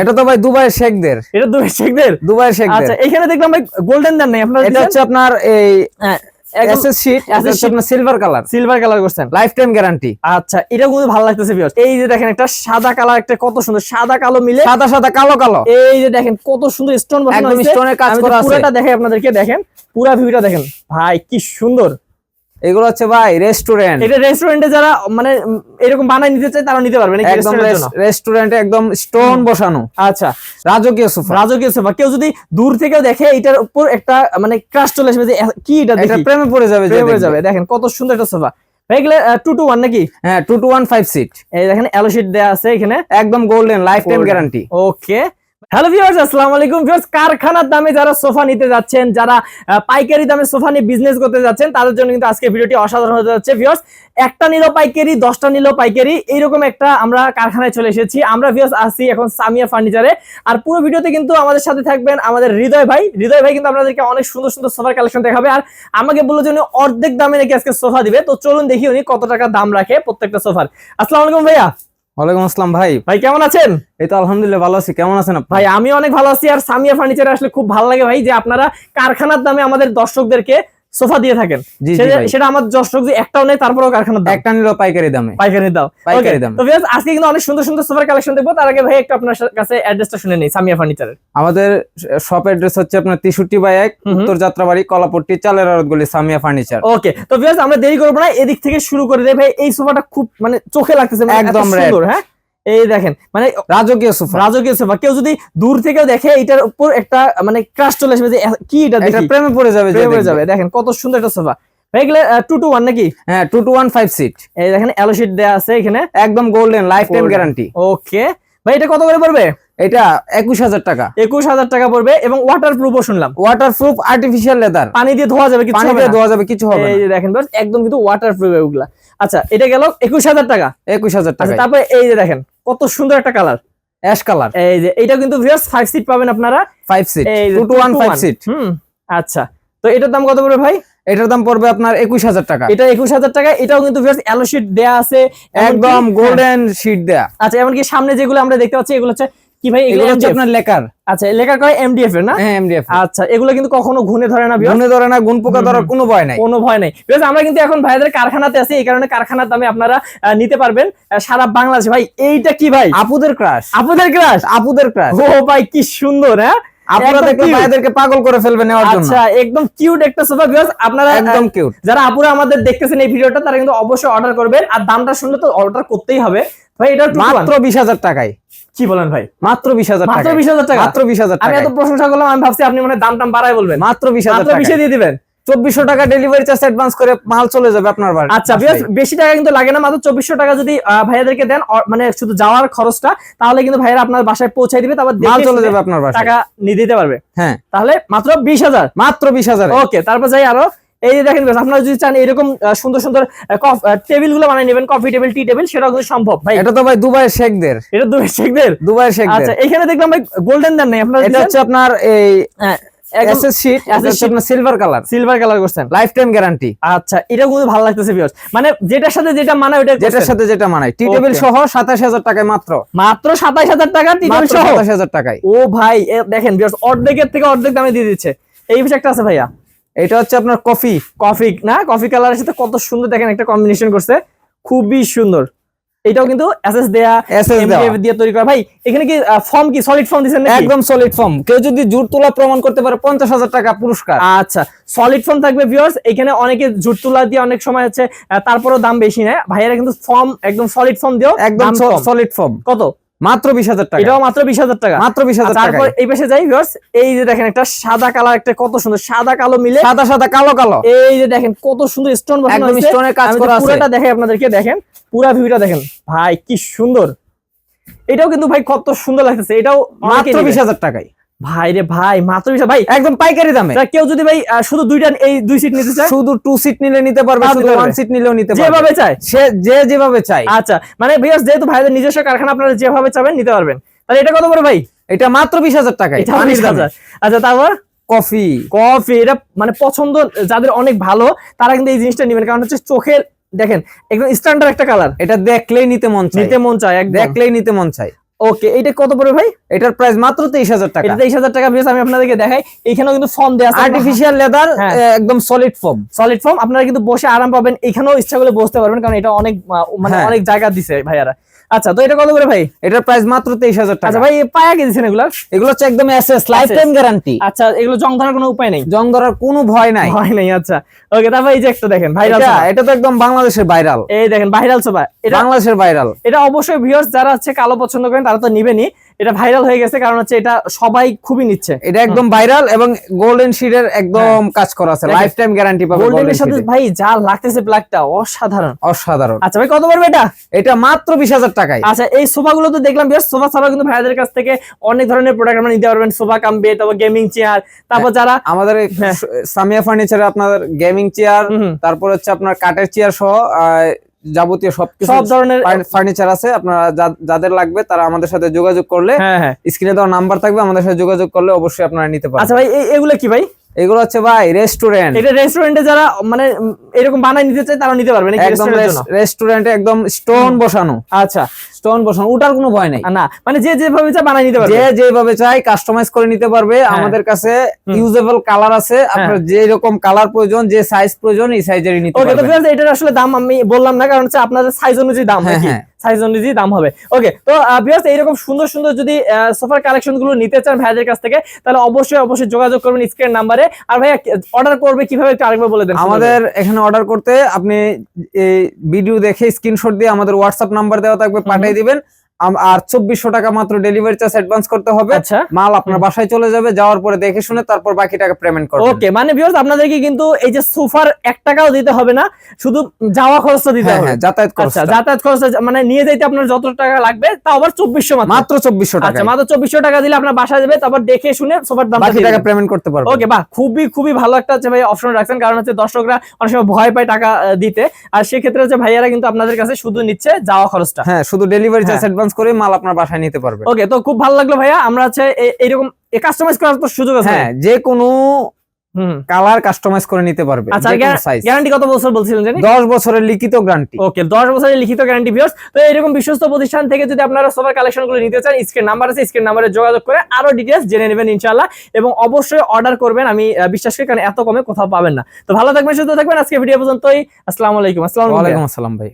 এটা তো ভাই দুবাইয়ের শেখদের। এটা দুই শেখদের? দুবাইয়ের শেখদের। আচ্ছা এখানে দেখলাম ভাই গোল্ডেন দেন নাই আপনারা এটা হচ্ছে আপনার এই সিলভার কালার সিলভার কালার করছেন। লাইফ টাইম গ্যারান্টি আচ্ছা এটা কিন্তু ভালো লাগতেছে এই যে দেখেন একটা সাদা কালার একটা কত সুন্দর সাদা কালো মিলে সাদা সাদা কালো কালো। এই যে দেখেন কত সুন্দর স্টোন বসানো একদম হয়েছে। কাজ করা আছে। পুরোটা দেখে আপনাদেরকে দেখেন। পুরো ভিউটা দেখেন। ভাই কি সুন্দর। এগুলো হচ্ছে ভাই রেস্টুরেন্ট এটা রেস্টুরেন্টে যারা মানে এরকম বানাই নিতে চায় তারা নিতে পারবে একদম রেস্টুরেন্টে একদম স্টোন বসানো। আচ্ছা। রাজকীয় সোফা রাজকীয় সোফা কেউ যদি দূর থেকেও দেখে এটার উপর একটা মানে ক্রাশ চলে আসবে যে কি এটা এটা প্রেমে পড়ে যাবে পড়ে যাবে। দেখেন কত সুন্দর একটা সোফা ভাই এগুলো টু টু ওয়ান নাকি? হ্যাঁ two two one five seat এই দেখেন অ্যালো শিট দেয়া আছে এখানে। একদম golden lifetime guarantee okay hello viewers আসসালামু আলাইকুম। ভিউয়ার্স কারখানার দামে যারা সোফা নিতে যাচ্ছেন, যারা পাইকারি দামে সোফা নিয়ে বিজনেস করতে যাচ্ছেন, তাদের জন্য কিন্তু আজকে ভিডিওটি অসাধারণ হতে যাচ্ছে ভিউয়ার্স একটা নিলো পাইকারি, দশটা নিলো পাইকারি, এইরকম একটা আমরা কারখানায় চলে এসেছি। আমরা ভিউয়ার্স আসছি এখন সামিয়া ফার্নিচারে আর পুরো ভিডিওতে কিন্তু আমাদের সাথে থাকবেন আমাদের হৃদয় ভাই। হৃদয় ভাই কিন্তু আপনাদেরকে অনেক সুন্দর সুন্দর সোফার কালেকশন দেখাবে। আর আমাকে বলল যে উনি অর্ধেক দামে নাকি আজকে সোফা দিবে। তো চলুন দেখি উনি কত টাকা দাম রাখে প্রত্যেকটা সোফার। আসসালামু আলাইকুম ভাইয়া। ওয়ালাইকুম আসসালাম ভাই। ভাই কেমন আছেন? এই তো আলহামদুলিল্লাহ ভালো আছি। কেমন আছেন ভাই আমি অনেক ভালো আছি আর সামিয়া ফার্নিচার আসলে খুব ভালো লাগে ভাই যে আপনারা কারখানার দামে আমাদের দর্শকদেরকে সোফা দিয়ে থাকেন। সেটা- ভাই। আমার দর্শক যে একটাও নেই তারপরেও কারখানার দাম। একটা নিল পাইকারি দামে। পাইকারি দাও পাইকারি দাম দামে। তো viewers, আজকে কিন্তু অনেক সুন্দর সুন্দর সোফার কালেকশন দেখব। তার আগে ভাই একটু আপনার কাছে অ্যাড্রেসটা শুনে নেই সামিয়া ফার্নিচারের আমাদের শপ অ্যাড্রেস হচ্ছে আপনার তেষট্টি বাই এক। উত্তর যাত্রাবাড়ি কলাপট্টি চালের আড়তগুলি সামিয়া ফার্নিচার ওকে তো ভিউয়ার্স আমরা দেরি করব না এদিক থেকে শুরু করে দেয় ভাই এই সোফাটা খুব মানে চোখে লাগতেছে মানে একদম সুন্দর হ্যাঁ? এই দেখেন মানে রাজকীয় সোফা। রাজকীয় সোফা। কেউ যদি দূর থেকেও দেখে এটার উপর একটা মানে ক্রাশ চলে আসবে যে কি এটা এটা প্রেমে পড়ে যাবে প্রেমে পড়ে যাবে। দেখেন কত সুন্দর একটা সোফা। ভাই এগুলো টু টু ওয়ান নাকি? হ্যাঁ two two one five seat এই দেখেন অ্যালো দেয়া আছে এখানে। একদম golden lifetime guarantee okay ভাই এটা কত করে পড়বে? এটা একুশ হাজার টাকা। একুশ হাজার টাকা পড়বে এবং ওয়াটার প্রুফও শুনলাম। ওয়াটার প্রুফ আর্টিফিশিয়াল লেদার পানি দিয়ে ধোয়া যাবে কিছু পানি দিয়ে ধোয়া যাবে কিছু হবে এই দেখেন একদম কিন্তু ওয়াটার প্রুফ এগুলা। আচ্ছা এটা গেল একুশ হাজার টাকা। একুশ হাজার আচ্ছা টাকা তারপরে এই যে দেখেন কত সুন্দর একটা কালার অ্যাশ কালার। এই যে এটা কিন্তু ভিউয়ার্স 5 সিট পাবেন আপনারা। 5 সিট এই two two one five 1 seat হুম আচ্ছা। তো এটার দাম কত পড়বে ভাই? এটার দাম পড়বে আপনার একুশ হাজার টাকা। এটা একুশ হাজার টাকা এটাও কিন্তু ভিউয়ার্স অ্যালো শীট দেয়া আছে একদম গোল্ডেন শীট দেয়া। আচ্ছা এমনকি সামনে যেগুলো আমরা দেখতে পাচ্ছি এগুলো হচ্ছে কি ভাই এগুলো হচ্ছে আপনার লেকার। আচ্ছা লেখা করে এমডিএফ এর না? হ্যাঁ এমডিএফ আচ্ছা এগুলো কিন্তু কখনো ঘুনে ধরে না। গুনে ধরে না গুণ পোকা ধরার কোনো ভয় নাই। কোনো ভয় নেই। Because আমরা কিন্তু এখন ভাইদের কারখানাতে আছি এই কারণে কারখানার দামে আপনারা নিতে পারবেন। সারা বাংলাদেশে। ভাই এইটা কি ভাই? আপুদের ক্রাশ আপনাদের ক্রাশ আপুদের ক্রাশ ও ভাই কি সুন্দর হ্যাঁ? আপনারা দেখলে ভাইদেরকে পাগল করে ফেলবে নেওয়ার জন্য। আচ্ছা একদম কিউট একটা সোফা ভিউয়ার্স আপনারা একদম কিউট যারা আপুরা আমাদের দেখতেছেন এই ভিডিওটা তারা কিন্তু অবশ্যই অর্ডার করবেন। আর দামটা শুনলে তো অর্ডার করতেই হবে। ভাই এটা মাত্র বিশ হাজার টাকায়। কি বলেন ভাই? মাত্র বিশ হাজার মাত্র টাকা বিশ হাজার টাকা? মাত্র বিশ হাজার আমি এত প্রশংসা করলাম আমি ভাবছি আপনি মানে দাম টাম বাড়াই বলবেন। মাত্র বিশ হাজার মাত্র টাকা বিশে দিয়ে দিবেন? চব্বিশশো টাকা ডেলিভারি চার্জ অ্যাডভান্স করে মাল চলে যাবে আপনার বাড়ি। আচ্ছা বেশি টাকা কিন্তু লাগে না মাত্র চব্বিশশো টাকা যদি ভাইয়াদেরকে দেন মানে শুধু যাওয়ার খরচটা তাহলে কিন্তু ভাইয়ারা আপনার বাসায় পৌঁছে দিবে তারপর মাল চলে যাবে আপনার বাসায়। টাকা নিয়ে দিতে পারবে। হ্যাঁ। তাহলে মাত্র বিশ হাজার? মাত্র বিশ হাজার। ওকে তারপর যাই আরও। এই যে দেখেন আপনারা যদি চান এরকম সুন্দর সুন্দর টেবিলগুলো বানিয়ে নেবেন কফি টেবিল টি টেবিল সেটাও কিন্তু সম্ভব ভাই। এটা তো ভাই দুবাইয়ের শেখদের। এটা দুই শেখদের? দুবাইয়ের শেখদের। আচ্ছা এখানে দেখলাম ভাই গোল্ডেন দেন নাই আপনারা এটা হচ্ছে আপনার এই সিলভার কালার সিলভার কালার করছেন। লাইফ টাইম গ্যারান্টি আচ্ছা এটা কিন্তু ভালো লাগতেছে ভিউয়ার্স মানে যেটার সাথে যেটা মানায় ওটা যেটার সাথে যেটা মানায়। টি টেবিল সহ সাতাশ হাজার টাকায় মাত্র। মাত্র সাতাইশ হাজার টাকা টি টেবিল সহ? সাতাশ হাজার টাকায়। ও ভাই দেখেন ভিউয়ার্স অর্ধেকের থেকে অর্ধেক দামে দিয়ে দিচ্ছে। এই বিষয় একটা আছে ভাইয়া। এটা হচ্ছে আপনার কফি কফি না? কফি কালারের সাথে কত সুন্দর দেখেন একটা কম্বিনেশন করছে। খুবই সুন্দর। এটাও কিন্তু এসএস দেয়া দেওয়া। দিয়ে। তৈরি করা। ভাই এখানে কি ফর্ম কি? সলিড ফর্ম নাকি? একদম সলিড ফর্ম কেউ যদি জোর তোলা প্রমাণ করতে পারে পঞ্চাশ হাজার টাকা পুরস্কার। আচ্ছা সলিড ফর্ম থাকবে ভিউয়ার্স এখানে অনেকে জুট তুলা দিয়ে অনেক সময় হচ্ছে তারপরেও দাম বেশি নেয়। ভাইয়েরা কিন্তু ফর্ম একদম সলিড ফর্ম দিও একদম সলিড ফর্ম কত? মাত্র বিশ হাজার টাকা। এটাও মাত্র বিশ হাজার টাকা। মাত্র বিশ হাজার তারপর এই পাশে যাই ভিউয়ার্স এই যে দেখেন একটা সাদা কালার একটা কত সুন্দর সাদা কালো মিলে। সাদা সাদা কালো কালো। এই যে দেখেন কত সুন্দর স্টোন বসানো একদম হয়েছে। কাজ করা আছে। পুরোটা দেখে আপনাদেরকে দেখেন। পুরা ভিউটা দেখেন। ভাই কি সুন্দর। এটাও কিন্তু ভাই কত সুন্দর লাগতেছে। এটাও মাত্র বিশ হাজার টাকায়। ভাই রে ভাই মাত্র বিশ ভাই একদম পাইকারি দামে। কেউ যদি ভাই শুধু দুইটা এই দুই সিট নিতে চায়? শুধু টু সিট নিলে নিতে পারবে শুধু ওয়ান সিট নিলেও নিতে পারবে। যেভাবে চায়। সে যে যেভাবে চায়। আচ্ছা মানে ভিউয়ার্স যেহেতু ভাইদের নিজস্ব কারখানা আপনারা যেভাবে চাবেন নিতে পারবেন। তাহলে এটা কত বড় ভাই? এটা মাত্র বিশ হাজার টাকা এটা আচ্ছা তারপর? কফি। কফি এটা মানে পছন্দ যাদের অনেক ভালো তারা কিন্তু এই জিনিসটা নেবেন। কারণ হচ্ছে চোখের দেখেন একদম স্ট্যান্ডার্ড একটা কালার এটা দেখলেই নিতে মন চায়। নিতে মন চায় দেখলেই নিতে মন চায়। ওকে এটা কত পড়বে ভাই? এটার প্রাইস মাত্র তেইশ হাজার টাকা। এটা তেইশ হাজার টাকা বেশ আমি আপনাদেরকে দেখাই। এখানেও কিন্তু ফর্ম দেওয়া আছে। Artificial leather. একদম সলিড ফর্ম সলিড ফর্ম আপনারা কিন্তু বসে আরাম পাবেন। এখানেও ইচ্ছা করলে বসতে পারবেন কারণ এটা অনেক মানে হ্যাঁ। অনেক জায়গা দিছে ভাইয়ারা। আচ্ছা তো এটা কত করে ভাই? এটার প্রাইস মাত্র তেইশ হাজার টাকা। আচ্ছা ভাই পায়া কি এগুলো? এগুলা এগুলো হচ্ছে একদম এসএস লাইফ টাইম গ্যারান্টি আচ্ছা এগুলো জং ধরার কোনো উপায় নেই? জং ধরার কোনো ভয় নাই। ভয় নাই আচ্ছা। ওকে তারপর এই যে একটা দেখেন ভাইরাল এটা এটা তো একদম বাংলাদেশের ভাইরাল এই দেখেন ভাইরাল সোফা এটা বাংলাদেশের ভাইরাল এটা অবশ্যই ভিউয়ার্স যারা আছে কালো পছন্দ করেন তারা তো নিবেনই। এটা ভাইরাল হয়ে গেছে কারণ হচ্ছে এটা সবাই খুবই নিচ্ছে। এটা একদম ভাইরাল এবং গোল্ডেন শিডের একদম কাজ করা আছে লাইফ টাইম গ্যারান্টি পাবে গোল্ডেনের golden সাথে ভাই যা লাগতেছে ব্ল্যাকটা অসাধারণ। অসাধারণ। আচ্ছা ভাই কত পড়বে এটা? এটা মাত্র বিশ হাজার টাকায়। আচ্ছা এই সোফা গুলো তো দেখলাম বেশ সোফা ছাড়াও কিন্তু ভাইয়াদের কাছ থেকে অনেক ধরনের প্রোডাক্ট আমরা নিতে পারবেন। সোফা কাম বেড তারপর গেমিং চেয়ার তারপর যারা আমাদের হ্যাঁ। সামিয়া ফার্নিচারে আপনার গেমিং চেয়ার তারপর হচ্ছে আপনার কাঠের চেয়ার সহ যাবতীয় সবকিছু সব ধরনের ফার্নিচার আছে। আপনারা যাদের লাগবে তারা আমাদের সাথে যোগাযোগ করলে হ্যাঁ হ্যাঁ। স্ক্রিনে দেওয়ার নাম্বার থাকবে আমাদের সাথে যোগাযোগ করলে অবশ্যই আপনারা নিতে পারবেন। আচ্ছা ভাই এগুলো কি ভাই? এগুলো হচ্ছে ভাই রেস্টুরেন্ট এটা রেস্টুরেন্টে যারা মানে এরকম বানাই নিতে চায় তারা নিতে পারবে নাকি একদম রেস্টুরেন্টে একদম স্টোন বসানো। আচ্ছা। স্টোন বসানো ওটার কোনো ভয় নাই। না মানে যে যেভাবে চায় বানাই নিতে পারবে। যে যেভাবে চায় কাস্টমাইজ করে নিতে পারবে। হ্যাঁ। আমাদের কাছে ইউজেবল কালার আছে। আপনার যে রকম কালার প্রয়োজন যে সাইজ প্রয়োজন এই সাইজেরই নিতে পারবে ওকে তো এটার আসলে দাম আমি বললাম না কারণ হচ্ছে আপনাদের সাইজ অনুযায়ী দাম হ্যাঁ, হ্যাঁ। সাইজ অনুযায়ী দাম হবে। ওকে তো বিয়াস এইরকম সুন্দর সুন্দর যদি সোফার কালেকশনগুলো নিতে চান ভাইয়াদের কাছ থেকে তাহলে অবশ্যই অবশ্যই যোগাযোগ করবেন স্ক্রিন নাম্বারে আর ভাইয়া অর্ডার করবে কীভাবে একটু আরেকবার বলে দেন আমাদের এখানে অর্ডার করতে আপনি এই ভিডিও দেখে স্ক্রিনশট দিয়ে আমাদের হোয়াটসঅ্যাপ নাম্বার দেওয়া থাকবে পাঠিয়ে দিবেন। আর চব্বিশশো টাকা মাত্র ডেলিভারি চার্জ অ্যাডভান্স করতে হবে। আচ্ছা। মাল আপনার বাসায় চলে যাবে যাওয়ার পরে দেখে শুনে তারপর বাকি টাকা পেমেন্ট করবেন। ওকে মানে ভিউয়ার্স আপনাদেরকে কিন্তু এই যে সোফার এক টাকাও দিতে হবে না শুধু যাওয়া খরচটা দিতে হ্যাঁ হবে। হ্যাঁ যাতায়াত আচ্ছা খরচটা। যাতায়াত খরচ মানে নিয়ে যাইতে আপনার যত টাকা লাগবে তা আবার চব্বিশশো মাত্র। মাত্র চব্বিশশো টাকা আচ্ছা মাত্র চব্বিশশো টাকা দিলে আপনার বাসায় যাবে তারপর দেখে শুনে সোফার দাম বাকি টাকা পেমেন্ট করতে পারবেন। ওকে বাহ খুবই খুবই ভালো একটা হচ্ছে ভাই অপশন রাখছেন কারণ হচ্ছে দর্শকরা অনেক সময় ভয় পায় টাকা দিতে। আর সেক্ষেত্রে হচ্ছে ভাইয়ারা কিন্তু আপনাদের কাছে শুধু নিচ্ছে যাওয়া খরচটা। হ্যাঁ শুধু ডেলিভারি চার্জ হ্যাঁ। অ্যাডভান্স করে মাল আপনার বাসায় নিতে পারবেন। ওকে তো খুব ভালো লাগল ভাইয়া। আমরা হচ্ছে এইরকম কাস্টমাইজ করার তো সুযোগ আছে। হ্যাঁ যে কোনো কালার কাস্টমাইজ করে নিতে পারবে আচ্ছা গ্যারান্টি কত বছর বলছিলেন জানি? দশ বছরের লিখিত গ্যারান্টি ওকে দশ বছরের লিখিত গ্যারান্টি ভিউয়ার্স তো এরকম বিশ্বস্ত প্রতিষ্ঠান থেকে যদি আপনারা সোফার কালেকশনগুলো নিতে চান স্ক্রিন নাম্বার আছে স্ক্রিন নাম্বারে যোগাযোগ করে আরও ডিটেলস জেনে নেবেন ইনশাআল্লাহ। এবং অবশ্যই অর্ডার করবেন আমি বিশ্বাস করি কারণ এত কমে কোথাও পাবেন না। তো ভালো থাকবেন সুস্থ থাকবেন। আজকে ভিডিও পর্যন্তই। আসসালামু আলাইকুম। আসসালামু আলাইকুম আসসালাম ভাই